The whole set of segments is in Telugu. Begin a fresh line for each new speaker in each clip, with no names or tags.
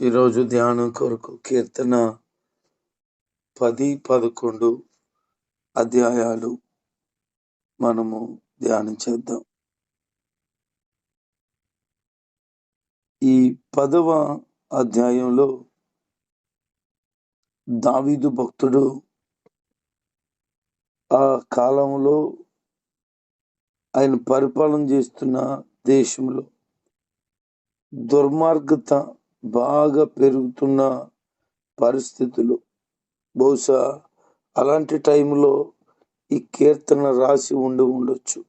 ఈరోజు ధ్యానం కొరకు కీర్తన పది పదకొండు అధ్యాయాలు మనము ధ్యానం చేద్దాం. ఈ పదవ అధ్యాయంలో దావీదు భక్తుడు ఆ కాలంలో ఆయన పరిపాలన చేస్తున్న దేశంలో దుర్మార్గత బాగా పెరుగుతున్న పరిస్థితులు. బహుశా అలాంటి టైంలో ఈ కీర్తన రాసి ఉండి ఉండొచ్చు.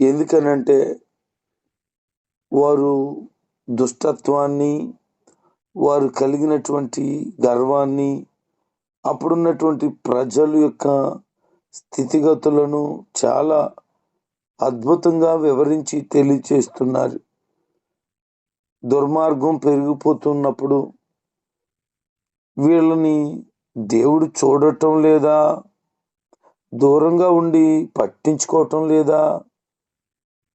ఎందుకనంటే వారు దుష్టత్వాన్ని వారు కలిగినటువంటి గర్వాన్ని అప్పుడున్నటువంటి ప్రజల యొక్క స్థితిగతులను చాలా అద్భుతంగా వివరించి తెలియచేస్తున్నారు. దుర్మార్గం పెరిగిపోతున్నప్పుడు వీళ్ళని దేవుడు చూడటం లేదా దూరంగా ఉండి పట్టించుకోవటం లేదా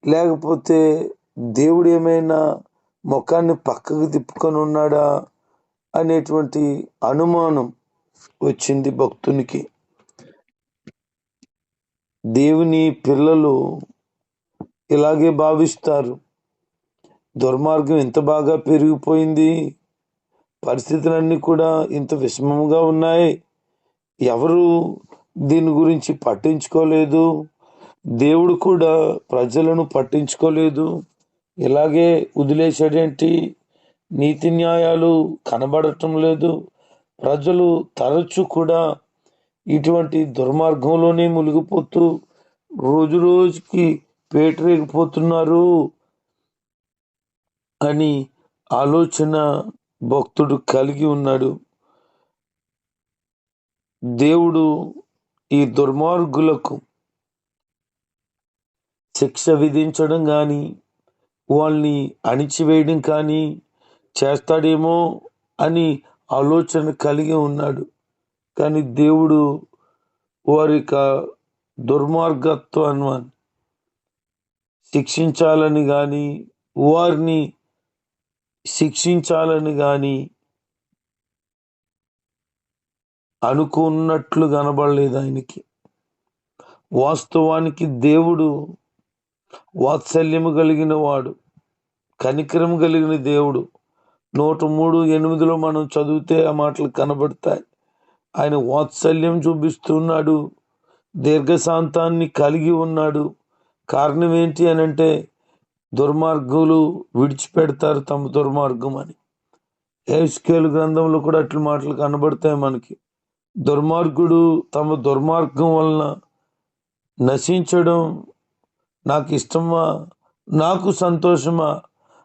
లేకపోతే దేవుడు ఏమైనా ముఖాన్ని పక్కకు తిప్పుకొని ఉన్నాడా అనేటువంటి అనుమానం వచ్చింది భక్తునికి. దేవుని పిల్లలు ఇలాగే భావిస్తారు. దుర్మార్గం ఎంత బాగా పెరిగిపోయింది. పరిస్థితులన్నీ కూడా ఇంత విషమంగా ఉన్నాయి. ఎవరు దీని గురించి పట్టించుకోలేదు. దేవుడు కూడా ప్రజలను పట్టించుకోలేదు. ఇలాగే వదిలేసాడేంటి నీతి న్యాయాలు కనబడటం లేదు. ప్రజలు తరచు కూడా ఇటువంటి దుర్మార్గంలోనే మునిగిపోతూ రోజు రోజుకి పేటరేగిపోతున్నారు. అని ఆలోచన భక్తుడు కలిగి ఉన్నాడు. దేవుడు ఈ దుర్మార్గులకు శిక్ష విధించడం కానీ వాళ్ళని అణిచివేయడం కానీ చేస్తాడేమో అని ఆలోచన కలిగి ఉన్నాడు. కానీ దేవుడు వారి యొక్క దుర్మార్గత్వాన్ని శిక్షించాలని కానీ వారిని శిక్షించాలని కానీ అనుకున్నట్లు కనబడలేదు ఆయనకి. వాస్తవానికి దేవుడు వాత్సల్యము కలిగిన వాడు కనికరం కలిగిన దేవుడు. నూట మూడు ఎనిమిదిలో మనం చదివితే ఆ మాటలు కనబడతాయి. ఆయన వాత్సల్యం చూపిస్తున్నాడు దీర్ఘశాంతాన్ని కలిగి ఉన్నాడు. కారణం ఏంటి అని అంటే దుర్మార్గులు విడిచిపెడతారు తమ దుర్మార్గం అని. ఏస్కేలు గ్రంథంలో కూడా అట్ల మాటలు కనబడతాయి మనకి. దుర్మార్గుడు తమ దుర్మార్గం వలన నశించడం నాకు ఇష్టమా? నాకు సంతోషమా?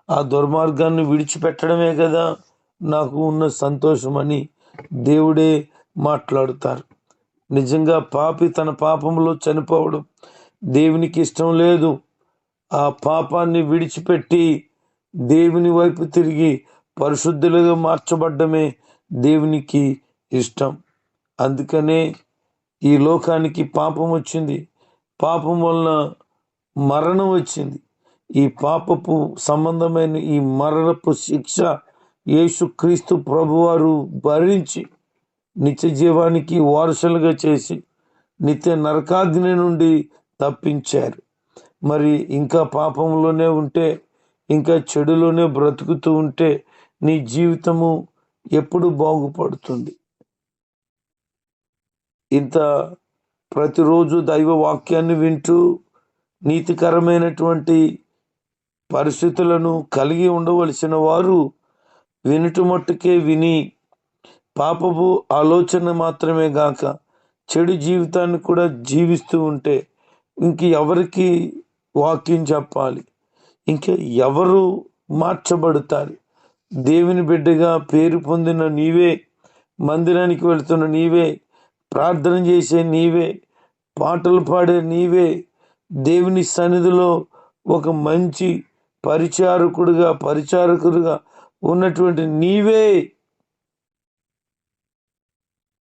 ఆ దుర్మార్గాన్ని విడిచిపెట్టడమే కదా నాకు ఉన్న సంతోషం అని దేవుడే మాట్లాడుతారు. నిజంగా పాపి తన పాపంలో చనిపోవడం దేవునికి ఇష్టం లేదు. ఆ పాపాన్ని విడిచిపెట్టి దేవుని వైపు తిరిగి పరిశుద్ధులుగా మార్చబడ్డమే దేవునికి ఇష్టం. అందుకనే ఈ లోకానికి పాపం వచ్చింది. పాపం వలన మరణం వచ్చింది. ఈ పాపపు సంబంధమైన ఈ మరణపు శిక్ష యేసుక్రీస్తు ప్రభువారు భరించి నిత్య జీవానికి వారసులుగా చేసి నిత్య నరకాగ్ని నుండి తప్పించారు. మరి ఇంకా పాపంలోనే ఉంటే ఇంకా చెడులోనే బ్రతుకుతూ ఉంటే నీ జీవితము ఎప్పుడు బాగుపడుతుంది? ఇంత ప్రతిరోజు దైవ వాక్యాన్ని వింటూ నీతికరమైనటువంటి పరిస్థితులను కలిగి ఉండవలసిన వారు వినుట మట్టుకే విని పాపపు ఆలోచన మాత్రమే గాక చెడు జీవితాన్ని కూడా జీవిస్తూ ఉంటే ఇంక ఎవరికి వాక్యం చెప్పాలి. ఇంకా ఎవరు మార్చబడతారు? దేవుని బిడ్డగా పేరు పొందిన నీవే మందిరానికి వెళుతున్న నీవే ప్రార్థన చేసే నీవే పాటలు పాడే నీవే దేవుని సన్నిధిలో ఒక మంచి పరిచారకుడుగా పరిచారకుడుగా ఉన్నటువంటి నీవే.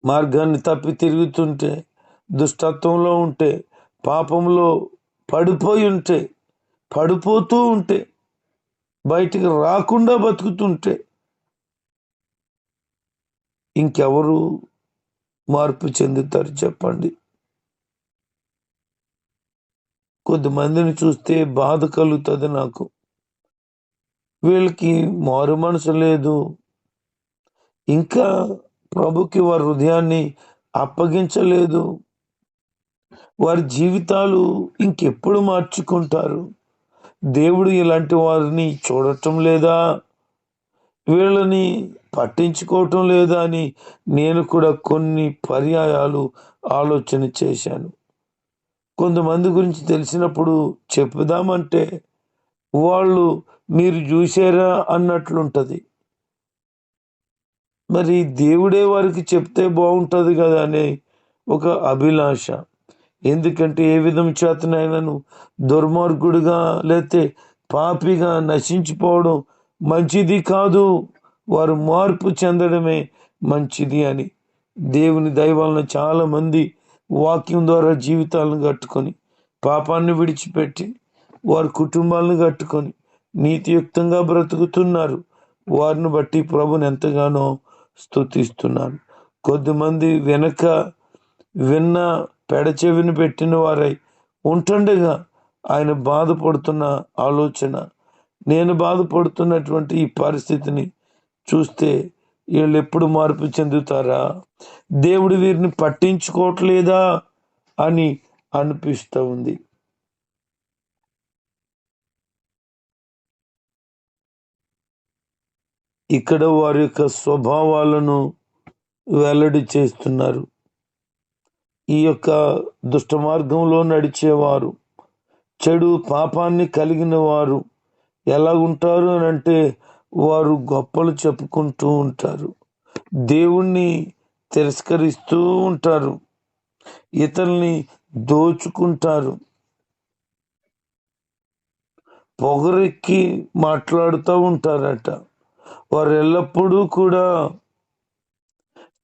మార్గాన్ని తప్పి తిరుగుతుంటే దుష్టత్వంలో ఉంటే పాపంలో పడిపోయి ఉంటే పడిపోతూ ఉంటే బయటికి రాకుండా బతుకుతుంటే ఇంకెవరు మార్పు చెందుతారు చెప్పండి. కొద్దిమందిని చూస్తే బాధ కలుగుతుంది నాకు. వీళ్ళకి మారు మనసు లేదు. ఇంకా ప్రభుకి వారి హృదయాన్ని అప్పగించలేదు. వారి జీవితాలు ఇంకెప్పుడు మార్చుకుంటారు? దేవుడు ఇలాంటి వారిని చూడటం లేదా? వీళ్ళని పట్టించుకోవటం లేదా అని నేను కూడా కొన్ని పర్యాయాలు ఆలోచన చేశాను. కొంతమంది గురించి తెలిసినప్పుడు చెప్పుదామంటే వాళ్ళు మీరు చూసారా అన్నట్లుంటుంది. మరి దేవుడే వారికి చెప్తే బాగుంటుంది కదా అనే ఒక అభిలాష. ఎందుకంటే ఏ విధం చేతనైనాను దుర్మార్గుడిగా లేతే పాపిగా నశించిపోవడం మంచిది కాదు. వారు మార్పు చెందడమే మంచిది అని దేవుని దైవాలను చాలామంది వాక్యం ద్వారా జీవితాలను కట్టుకొని పాపాన్ని విడిచిపెట్టి వారి కుటుంబాలను కట్టుకొని నీతియుక్తంగా బ్రతుకుతున్నారు. వారిని బట్టి ప్రభుని ఎంతగానో స్థుతిస్తున్నాను కొద్దిమంది వెనక విన్న పెడచెవిని పెట్టిన వారై ఉంటుండగా ఆయన బాధపడుతున్న ఆలోచన. నేను బాధపడుతున్నటువంటి ఈ పరిస్థితిని చూస్తే వీళ్ళు ఎప్పుడు మార్పు చెందుతారా? దేవుడు వీరిని పట్టించుకోవట్లేదా? అని అనిపిస్తూ ఉంది. ఇక్కడ వారి యొక్క స్వభావాలను వెల్లడి చేస్తున్నారు. ఈ యొక్క దుష్ట మార్గంలో నడిచేవారు. చెడు పాపాన్ని కలిగిన వారు ఎలా ఉంటారు అని అంటే వారు గొప్పలు చెప్పుకుంటూ ఉంటారు. దేవుణ్ణి తిరస్కరిస్తూ ఉంటారు. ఇతరుల్ని దోచుకుంటారు. పొగరెక్కి మాట్లాడుతూ ఉంటారట. వారు ఎల్లప్పుడూ కూడా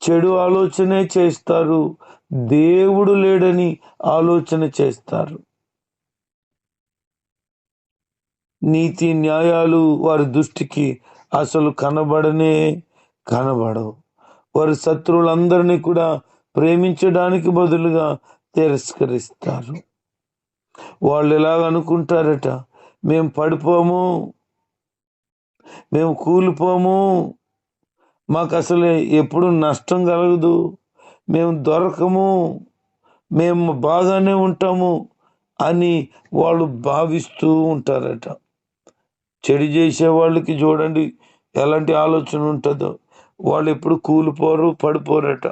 చెడు ఆలోచనే చేస్తారు. దేవుడు లేడని ఆలోచన చేస్తారు. నీతి న్యాయాలు వారి దృష్టికి అసలు కనబడనే కనబడవు. వారి శత్రువులందరినీ కూడా ప్రేమించడానికి బదులుగా తిరస్కరిస్తారు. వాళ్ళు ఎలాగ అనుకుంటారట? మేము పడిపోము. మేము కూలిపోము. మాకు అసలు ఎప్పుడు నష్టం కలగదు. మేము దొరకము మేము బాగానే ఉంటాము అని వాళ్ళు భావిస్తూ ఉంటారట. చెడు చేసే వాళ్ళకి చూడండి ఎలాంటి ఆలోచన ఉంటుందో. వాళ్ళు ఎప్పుడు కూలిపోరు పడిపోరట.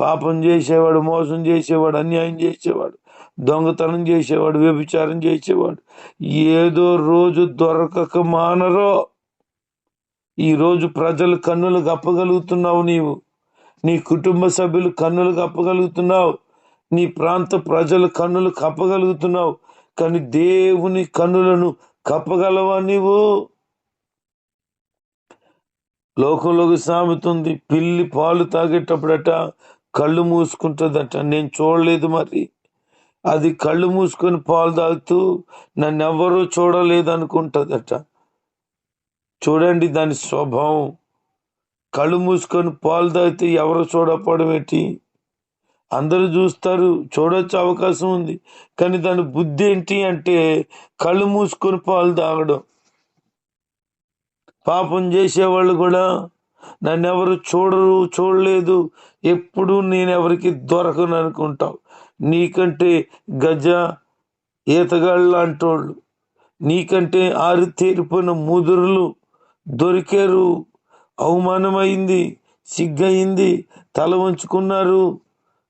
పాపం చేసేవాడు మోసం చేసేవాడు అన్యాయం చేసేవాడు దొంగతనం చేసేవాడు వ్యభిచారం చేసేవాడు. ఏదో రోజు దొరకక మానరో. ఈరోజు ప్రజలు కన్నులు కప్పగలుగుతున్నావు నీవు. నీ కుటుంబ సభ్యులు కన్నులు కప్పగలుగుతున్నావు. నీ ప్రాంత ప్రజలు కన్నులు కప్పగలుగుతున్నావు. కానీ దేవుని కన్నులను కప్పగలవా నీవు? లోకంలోకి సామెతుంది. పిల్లి పాలు తాగేటప్పుడట కళ్ళు మూసుకుంటుందట. నేను చూడలేదు మరి. అది కళ్ళు మూసుకొని పాలు తాగుతూ నన్ను ఎవరూ చూడలేదు అనుకుంటుందట చూడండి దాని స్వభావం. కళ్ళు మూసుకొని పాలు తాగితే ఎవరు చూడకపోవడం ఏంటి? అందరూ చూస్తారు చూడొచ్చే అవకాశం ఉంది. కానీ దాని బుద్ధి ఏంటి అంటే కళ్ళు మూసుకొని పాలు తాగడం. పాపం చేసేవాళ్ళు కూడా నన్ను ఎవరు చూడరు చూడలేదు. ఎప్పుడు నేను ఎవరికి దొరకను అనుకుంటావు. నీకంటే గజ ఈతగాళ్ళు లాంటోళ్ళు. నీకంటే ఆరు తీరిపోయిన ముదురులు దొరికారు. అవమానమైంది సిగ్గయింది తల వంచుకున్నారు.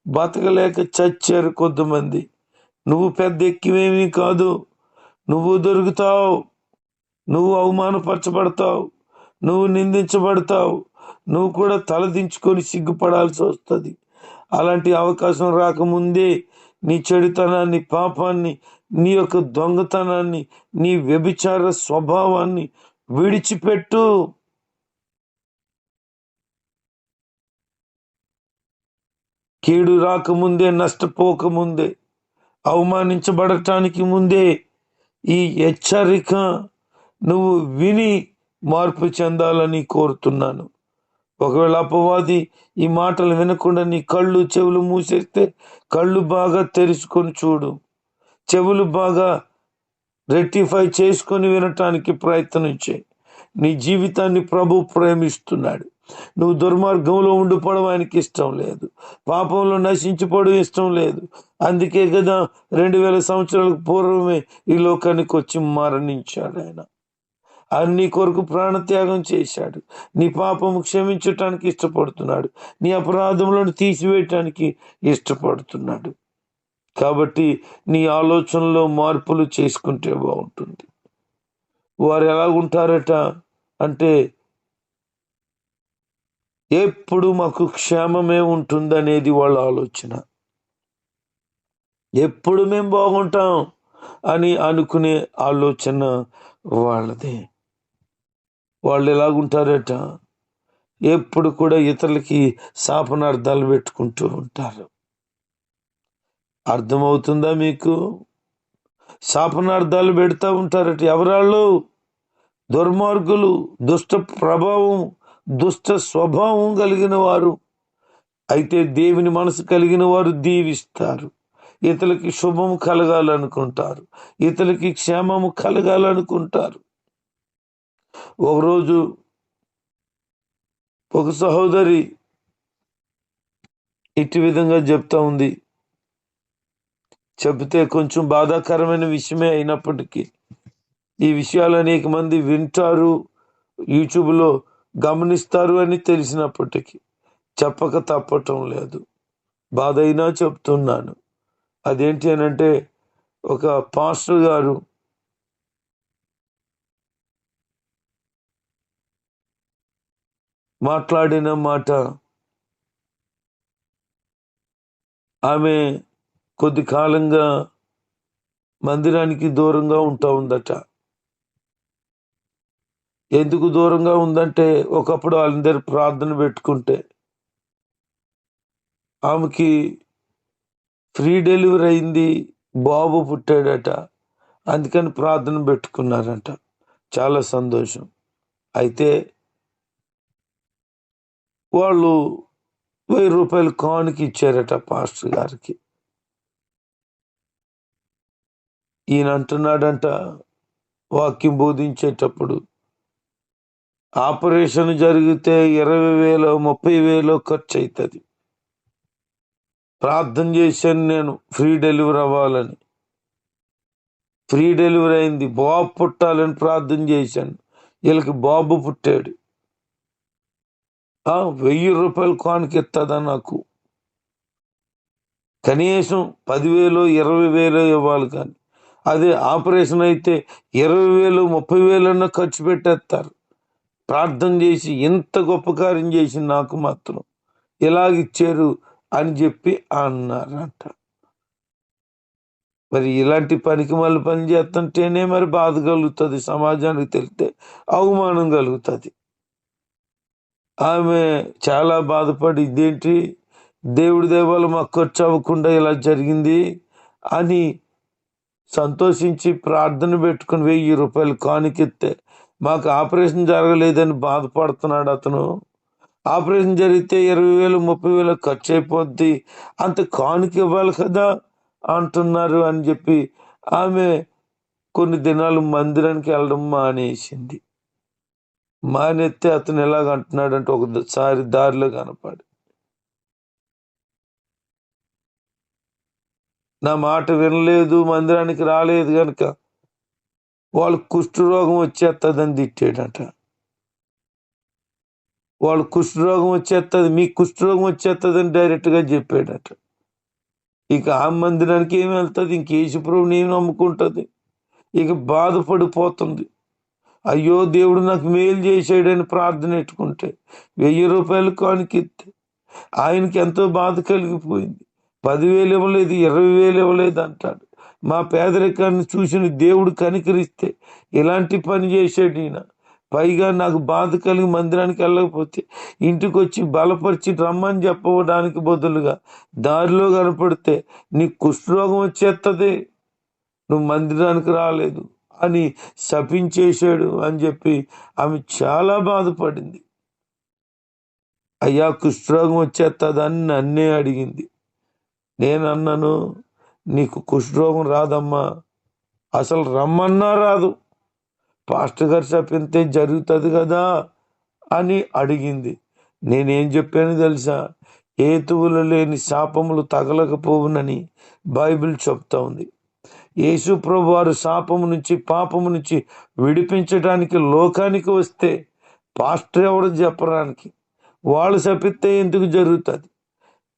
బతకలేక చచ్చారు కొంతమంది. నువ్వు పెద్ద ఎక్కివేమీ కాదు. నువ్వు దొరుకుతావు. నువ్వు అవమానపరచబడతావు. నువ్వు నిందించబడతావు. నువ్వు కూడా తలదించుకొని సిగ్గుపడాల్సి వస్తుంది. అలాంటి అవకాశం రాకముందే నీ చెడుతనాన్ని పాపాన్ని నీ యొక్క దొంగతనాన్ని నీ వ్యభిచార స్వభావాన్ని విడిచిపెట్టు. కీడు రాకముందే నష్టపోకముందే అవమానించబడటానికి ముందే ఈ హెచ్చరిక నువ్వు విని మార్పు చెందాలని కోరుతున్నాను. ఒకవేళ అపవాది ఈ మాటలు వినకుండా నీ కళ్ళు చెవులు మూసేస్తే కళ్ళు బాగా తెరుచుకొని చూడు. చెవులు బాగా రెక్టిఫై చేసుకొని వినటానికి ప్రయత్నం చేయి నీ జీవితాన్ని ప్రభు ప్రేమిస్తున్నాడు. నువ్వు దుర్మార్గంలో ఉండిపోవడం ఆయనకి ఇష్టం లేదు. పాపంలో నశించిపోవడం ఇష్టం లేదు. అందుకే కదా రెండు వేల సంవత్సరాలకు పూర్వమే ఈ లోకానికి వచ్చి మరణించాడు ఆయన. ఆయన నీ కొరకు ప్రాణత్యాగం చేశాడు. నీ పాపము క్షమించటానికి ఇష్టపడుతున్నాడు. నీ అపరాధములను తీసివేయటానికి ఇష్టపడుతున్నాడు. కాబట్టి నీ ఆలోచనలో మార్పులు చేసుకుంటే బాగుంటుంది. వారు ఎలాగుంటారట అంటే ఎప్పుడు మాకు క్షేమమే ఉంటుందనేది వాళ్ళ ఆలోచన. ఎప్పుడు మేము బాగుంటాం అని అనుకునే ఆలోచన వాళ్ళదే. వాళ్ళు ఎలాగుంటారట? ఎప్పుడు కూడా ఇతరులకి శాపనార్థాలు పెట్టుకుంటూ ఉంటారు. అర్థమవుతుందా మీకు? శాపనార్థాలు పెడతా ఉంటారట ఎవరాళ్ళు? దుర్మార్గులు దుష్ట ప్రభావం దుష్ట స్వభావం కలిగిన వారు. అయితే దేవుని మనసు కలిగిన వారు దీవిస్తారు. ఇతరులకి శుభము కలగాలనుకుంటారు. ఇతరులకి క్షేమము కలగాలనుకుంటారు. ఒకరోజు ఒక సహోదరి ఇటు విధంగా చెప్తా ఉంది. చెబితే కొంచెం బాధాకరమైన విషయమే అయినప్పటికీ ఈ విషయాలు అనేక మంది వింటారు. యూట్యూబ్లో గమనిస్తారు అని తెలిసినప్పటికీ చెప్పక తప్పటం లేదు. బాధ అయినా చెప్తున్నాను. అదేంటి అని అంటే ఒక పాస్టర్ గారు మాట్లాడిన మాట ఆమె కొద్ది కాలంగా మందిరానికి దూరంగా ఉంటా ఉందట. ఎందుకు దూరంగా ఉందంటే ఒకప్పుడు వాళ్ళందరూ ప్రార్థన పెట్టుకుంటే ఆమెకి ఫ్రీ డెలివరీ అయింది బాబు పుట్టాడట. అందుకని ప్రార్థన పెట్టుకున్నారంట. చాలా సంతోషం. అయితే వాళ్ళు వెయ్యి రూపాయలు కానుక ఇచ్చారట పాస్టర్ గారికి. ఈయన అంటున్నాడంట వాక్యం బోధించేటప్పుడు ఆపరేషన్ జరిగితే ఇరవై వేలు ముప్పై వేలు ఖర్చు అవుతుంది ప్రార్థన చేశాను నేను ఫ్రీ డెలివరీ అవ్వాలని. ఫ్రీ డెలివరీ అయింది. బాబు పుట్టాలని ప్రార్థన చేశాను. వీళ్ళకి బాబు పుట్టాడు. వెయ్యి రూపాయలు కానుక ఇస్తుందా నాకు? కనీసం పదివేలు ఇరవై వేలు ఇవ్వాలి కానీ. అదే ఆపరేషన్ అయితే ఇరవై వేలు ముప్పై వేలన్నా ఖర్చు పెట్టేస్తారు. ప్రార్థన చేసి ఎంత గొప్ప కార్యం చేసి నాకు మాత్రం. ఇలాగిచ్చారు అని చెప్పి అన్నారంట. మరి ఇలాంటి పనికి మళ్ళీ పని చేస్తుంటేనే మరి బాధ కలుగుతుంది సమాజానికి తెలితే అవమానం కలుగుతుంది. ఆమె చాలా బాధపడి ఇదేంటి? దేవుడి దేవాలు మాకు ఖర్చు అవ్వకుండా ఇలా జరిగింది? అని సంతోషించి ప్రార్థన పెట్టుకుని వెయ్యి రూపాయలు కానుకెత్తే మాకు ఆపరేషన్ జరగలేదని బాధపడుతున్నాడు అతను. ఆపరేషన్ జరిగితే ఇరవై వేలు ముప్పై వేలు ఖర్చు అయిపోద్ది. అంత కానుక ఇవ్వాలి కదా అంటున్నారు అని చెప్పి ఆమె కొన్ని దినాలు మందిరానికి వెళ్ళడం మానేసింది. మానేస్తే అతను ఎలాగ అంటున్నాడంటే ఒకసారి దారిలో కనపడి. నా మాట వినలేదు మందిరానికి రాలేదు కనుక వాళ్ళు కుష్ఠరోగం వచ్చేస్తుందని తిట్టాడట. వాళ్ళు కుష్ఠరోగం వచ్చేస్తుంది మీకు కుష్ఠరోగం వచ్చేస్తుందని డైరెక్ట్గా చెప్పాడట. ఇక ఆ మందిరానికి ఏమి వెళ్తుంది? ఇంక యేసుప్రభుని ఏమి నమ్ముకుంటుంది? ఇక బాధపడిపోతుంది. అయ్యో దేవుడు నాకు మేలు చేసాడని ప్రార్థన పెట్టుకుంటే వెయ్యి రూపాయలు కానికిస్తే ఆయనకి ఎంతో బాధ కలిగిపోయింది. పదివేలు ఇవ్వలేదు ఇరవై వేలు ఇవ్వలేదు అంటాడు. మా పేదరికాన్ని చూసిన దేవుడు కనికరిస్తే ఇలాంటి పని చేశాడు ఈయన? పైగా నాకు బాధ కలిగి మందిరానికి వెళ్ళకపోతే ఇంటికి వచ్చి బలపరిచి రమ్మని చెప్పడానికి బదులుగా దారిలో కనపడితే నీ కుష్ఠరోగం వచ్చేస్తుంది నువ్వు మందిరానికి రాలేదు అని శపించేశాడు అని చెప్పి ఆమె చాలా బాధపడింది. అయ్యా కుష్ఠరోగం వచ్చేస్తుందని నన్నే అడిగింది. నేను అన్నాను నీకు కుష్ఠరోగం రాదమ్మా. అసలు రమ్మన్నా రాదు. పాస్టర్ గారు చెప్పింతే జరుగుతుంది కదా అని అడిగింది. నేనేం చెప్పాను తెలుసా? ఏతువులు లేని శాపములు తగలకపోవునని బైబిల్ చెప్తా ఉంది. యేసు ప్రభు వారు శాపము నుంచి పాపము నుంచి విడిపించడానికి లోకానికి వస్తే పాస్టర్ ఎవరు చెప్పడానికి వాళ్ళు చెప్పితే ఎందుకు జరుగుతుంది?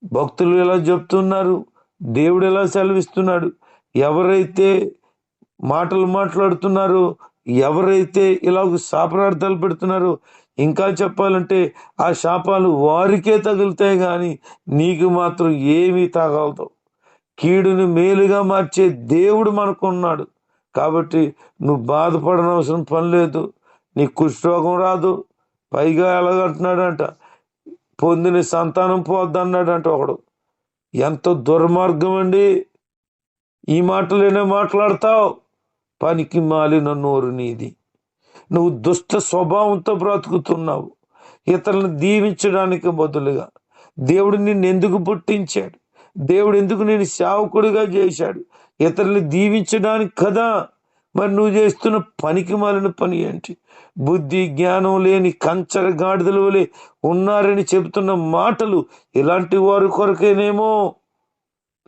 భక్తులు ఎలా చెప్తున్నారు? దేవుడు ఎలా సెలవిస్తున్నాడు? ఎవరైతే మాటలు మాట్లాడుతున్నారో ఎవరైతే ఇలాగ శాపనార్థాలు పెడుతున్నారో ఇంకా చెప్పాలంటే ఆ శాపాలు వారికే తగులుతాయి కానీ నీకు మాత్రం ఏమీ తగలదు. కీడుని మేలుగా మార్చే దేవుడు మనకున్నాడు. కాబట్టి నువ్వు బాధపడనవసరం పని లేదు. నీ కుష్ఠరోగం రాదు. పైగా ఎలాగంటున్నాడంట పొందిన సంతానం పోద్దన్నాడంట ఒకడు. ఎంత దుర్మార్గం అండి ఈ మాటలేనే మాట్లాడతావు. పనికి మాలిన నోరు నీది. నువ్వు దుష్ట స్వభావంతో బ్రతుకుతున్నావు. ఇతరులను దీవించడానికి బదులుగా దేవుడు నిన్ను ఎందుకు పుట్టించాడు? దేవుడు ఎందుకు నేను సేవకుడిగా చేశాడు? ఇతరుల్ని దీవించడానికి కదా మరి నువ్వు చేస్తున్న పనికి మాలిన పని ఏంటి? బుద్ధి జ్ఞానం లేని కంచర గాడిదల వలె ఉన్నారని చెబుతున్న మాటలు ఇలాంటి వారి కొరకేనేమో?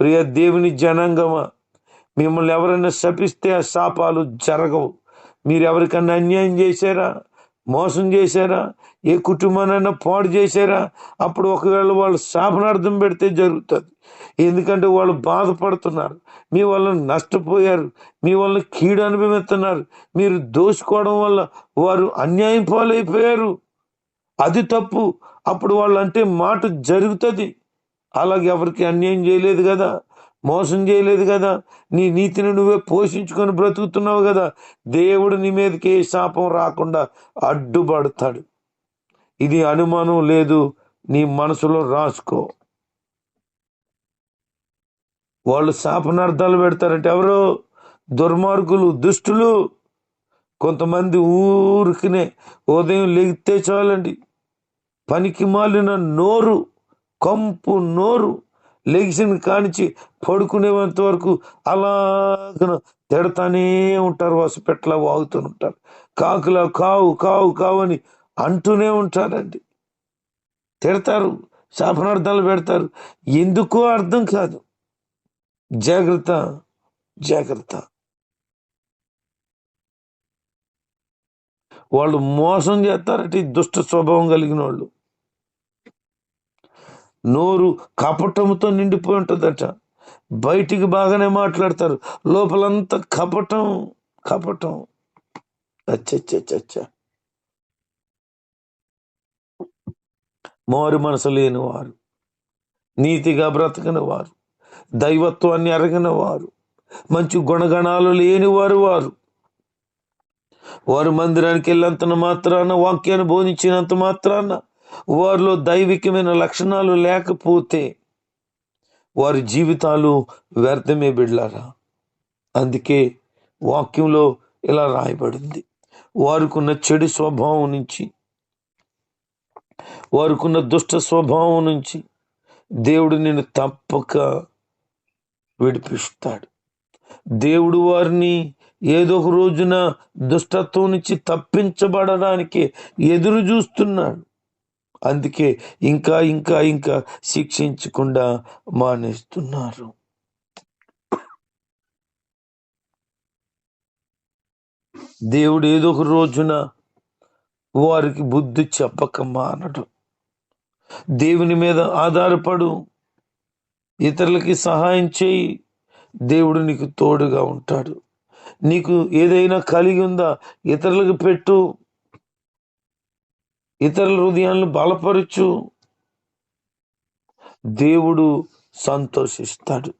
ప్రియ దేవుని జనాంగమా మిమ్మల్ని ఎవరైనా శపిస్తే ఆ శాపాలు జరగవు. మీరు ఎవరికన్నా అన్యాయం చేశారా? మోసం చేశారా? ఏ కుటుంబానైనా పాడు చేశారా? అప్పుడు ఒకవేళ వాళ్ళు శాపనార్థం పెడితే జరుగుతుంది. ఎందుకంటే వాళ్ళు బాధపడుతున్నారు. మీ వల్ల నష్టపోయారు. మీ వల్ల కీడు అనుభవిస్తున్నారు. మీరు దోచుకోవడం వల్ల వారు అన్యాయం పాలైపోయారు. అది తప్పు. అప్పుడు వాళ్ళు అంటే మాట జరుగుతుంది. అలాగే ఎవరికి అన్యాయం చేయలేదు కదా? మోసం చేయలేదు కదా? నీ నీతిని నువ్వే పోషించుకొని బ్రతుకుతున్నావు కదా? దేవుడు నీ మీదకి ఏ శాపం రాకుండా అడ్డుపడతాడు. ఇది అనుమానం లేదు. నీ మనసులో రాసుకో. వాళ్ళు శాపనార్థాలు పెడతారంటే ఎవరు? దుర్మార్గులు దుష్టులు. కొంతమంది ఊరికినే ఉదయం లెగితే చాలండి. పనికి మాలిన నోరు కంపు నోరు లెగిసిన కానిచి పడుకునేంత వరకు అలాగ తిడతానే ఉంటారు వసపెట్లా వాగుతూ ఉంటారు. కాకులా కావు కావు కావు అని అంటూనే ఉంటారండి. తిడతారు శాపనార్థాలు పెడతారు. ఎందుకో అర్థం కాదు. జాగ్రత్త జాగ్రత్త. వాళ్ళు మోసం చేస్తారటి ఈ దుష్ట స్వభావం కలిగిన వాళ్ళు. నోరు కపటంతో నిండిపోయి ఉంటుందట. బయటికి బాగానే మాట్లాడతారు. లోపలంతా కపటం కపటం. అచ్చచ్చచ్చచ్చ. మారు మనసు లేని వారు నీతిగా బ్రతకని వారు దైవత్వాన్ని అరగిన వారు మంచి గుణగణాలు లేని వారు. వారు వారు మందిరానికి వెళ్ళినంత మాత్రాన వాక్యాన్ని బోధించినంత మాత్రాన వారిలో దైవికమైన లక్షణాలు లేకపోతే వారి జీవితాలు వ్యర్థమే బిడ్లారా. అందుకే వాక్యంలో ఇలా రాయబడింది. వారికున్న చెడు స్వభావం నుంచి వారికున్న దుష్ట స్వభావం నుంచి దేవుడు నేను తప్పక విడిపిస్తాడు. దేవుడు వారిని ఏదో ఒక రోజున దుష్టత్వం నుంచి తప్పించబడడానికి ఎదురు చూస్తున్నాడు. అందుకే ఇంకా ఇంకా ఇంకా శిక్షించకుండా మానేస్తున్నారు. దేవుడు ఏదో ఒక రోజున వారికి బుద్ధి చెప్పక మానడు. దేవుని మీద ఆధారపడు. ఇతరులకి సహాయం చేయి. దేవుడు నీకు తోడుగా ఉంటాడు. నీకు ఏదైనా కలిగి ఉందా? ఇతరులకు పెట్టు. ఇతరుల హృదయాలను బలపరచు. దేవుడు సంతోషిస్తాడు.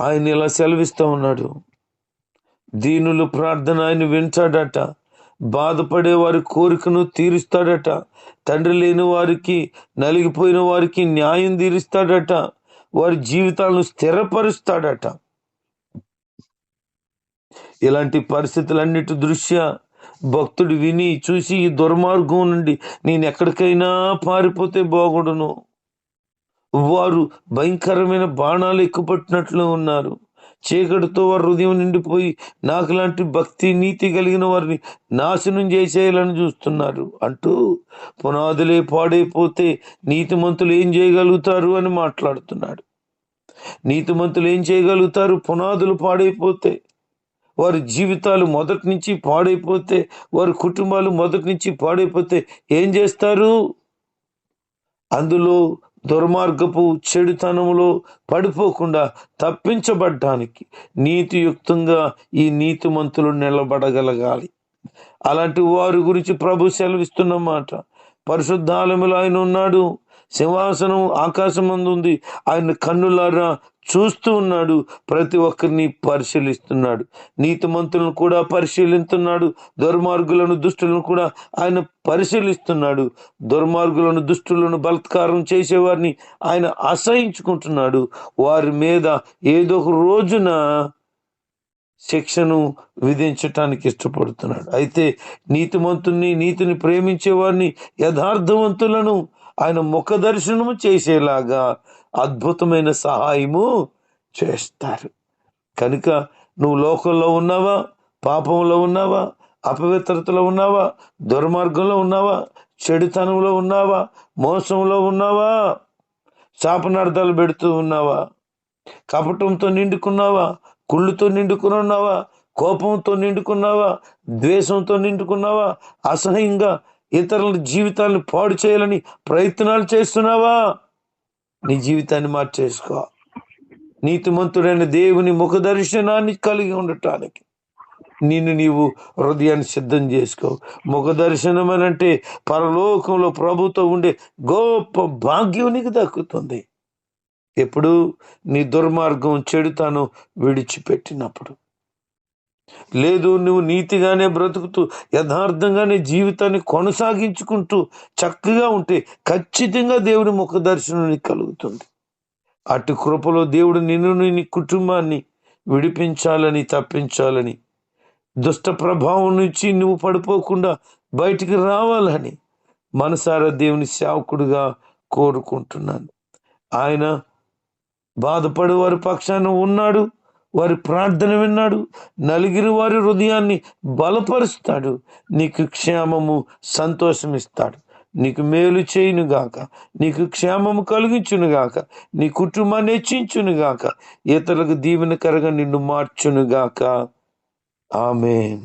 ఆయన ఇలా సెలవిస్తూ ఉన్నాడు. దీనులు ప్రార్థన ఆయన వింటాడట. బాధపడే వారి కోరికను తీరుస్తాడట. తండ్రి లేని వారికి నలిగిపోయిన వారికి న్యాయం తీరుస్తాడట. వారి జీవితాలను స్థిరపరుస్తాడట. ఇలాంటి పరిస్థితులన్నిటి దృష్ట్యా భక్తుడు విని చూసి ఈ దుర్మార్గం నుండి నేను ఎక్కడికైనా పారిపోతే బాగుడును. వారు భయంకరమైన బాణాలు ఎక్కుపట్టినట్లు ఉన్నారు. చీకటితో వారి హృదయం నిండిపోయి నాకు లాంటి భక్తి నీతి కలిగిన వారిని నాశనం చేసేయాలని చూస్తున్నారు. అంటూ పునాదులే పాడైపోతే నీతిమంతులు ఏం చేయగలుగుతారు అని మాట్లాడుతున్నాడు. నీతిమంతులు ఏం చేయగలుగుతారు? పునాదులు పాడైపోతే వారి జీవితాలు మొదటి నుంచి పాడైపోతే వారి కుటుంబాలు మొదటి నుంచి పాడైపోతే ఏం చేస్తారు? అందులో దుర్మార్గపు చెడుతనములో పడిపోకుండా తప్పించబడ్డానికి నీతియుక్తంగా ఈ నీతిమంతులు నిలబడగలగాలి. అలాంటి వారి గురించి ప్రభు సెలవిస్తున్నమాట పరిశుద్ధాలములు ఆయన ఉన్నాడు సింహాసనం ఆకాశం ఉంది ఆయన కన్నులారా చూస్తూ ఉన్నాడు. ప్రతి ఒక్కరిని పరిశీలిస్తున్నాడు. నీతిమంతులను కూడా పరిశీలిస్తున్నాడు. దుర్మార్గులను దుష్టులను కూడా ఆయన పరిశీలిస్తున్నాడు. దుర్మార్గులను దుష్టులను బలత్కారం చేసేవారిని ఆయన అసహించుకుంటున్నాడు వారి మీద ఏదో ఒక రోజున శిక్షను విధించటానికి ఇష్టపడుతున్నాడు. అయితే నీతిమంతుని నీతిని ప్రేమించే వారిని యథార్థవంతులను ఆయన ముఖ దర్శనము చేసేలాగా అద్భుతమైన సహాయము చేస్తారు. కనుక నువ్వు లోకంలో ఉన్నావా? పాపంలో ఉన్నావా? అపవిత్రతలో ఉన్నావా? దుర్మార్గంలో ఉన్నావా? చెడుతనంలో ఉన్నావా? మోసంలో ఉన్నావా? శాపనార్థాలు పెడుతూ ఉన్నావా? కపటంతో నిండుకున్నావా? కుళ్ళుతో నిండుకుని ఉన్నావా? కోపంతో నిండుకున్నావా? ద్వేషంతో నిండుకున్నావా? అసహ్యంగా ఇతరుల జీవితాలను పాడు చేయాలని ప్రయత్నాలు చేస్తున్నావా? నీ జీవితాన్ని మార్చేసుకో. నీతిమంతుడైన దేవుని ముఖ దర్శనాన్ని కలిగి ఉండటానికి నిన్ను నీవు హృదయాన్ని సిద్ధం చేసుకో. ముఖ దర్శనం అని అంటే పరలోకంలో ప్రభుతో ఉండే గొప్ప భాగ్యం నీకు దక్కుతుంది. ఎప్పుడు నీ దుర్మార్గం చెడుతాను విడిచిపెట్టినప్పుడు లేదు నువ్వు నీతిగానే బ్రతుకుతూ యథార్థంగానే జీవితాన్ని కొనసాగించుకుంటూ చక్కగా ఉంటే ఖచ్చితంగా దేవుని ముఖ దర్శనం నీకు కలుగుతుంది. అటు కృపలో దేవుడు నిన్ను నీ కుటుంబాన్ని విడిపించాలని తప్పించాలని దుష్ట ప్రభావం నుంచి నువ్వు పడిపోకుండా బయటికి రావాలని మనసారా దేవుని సేవకుడుగా కోరుకుంటున్నాను. ఆయన బాధపడేవారి పక్షాన ఉన్నాడు వారి ప్రార్థన విన్నాడు. నలుగురి వారి హృదయాన్ని బలపరుస్తాడు. నీకు క్షేమము సంతోషం ఇస్తాడు. నీకు మేలు చేయునుగాక నీకు క్షేమము కలిగించునుగాక నీ కుటుంబాన్ని హెచ్చించునుగాక ఇతరులకు దీవెనకరగా నిన్ను మార్చునుగాక. ఆమె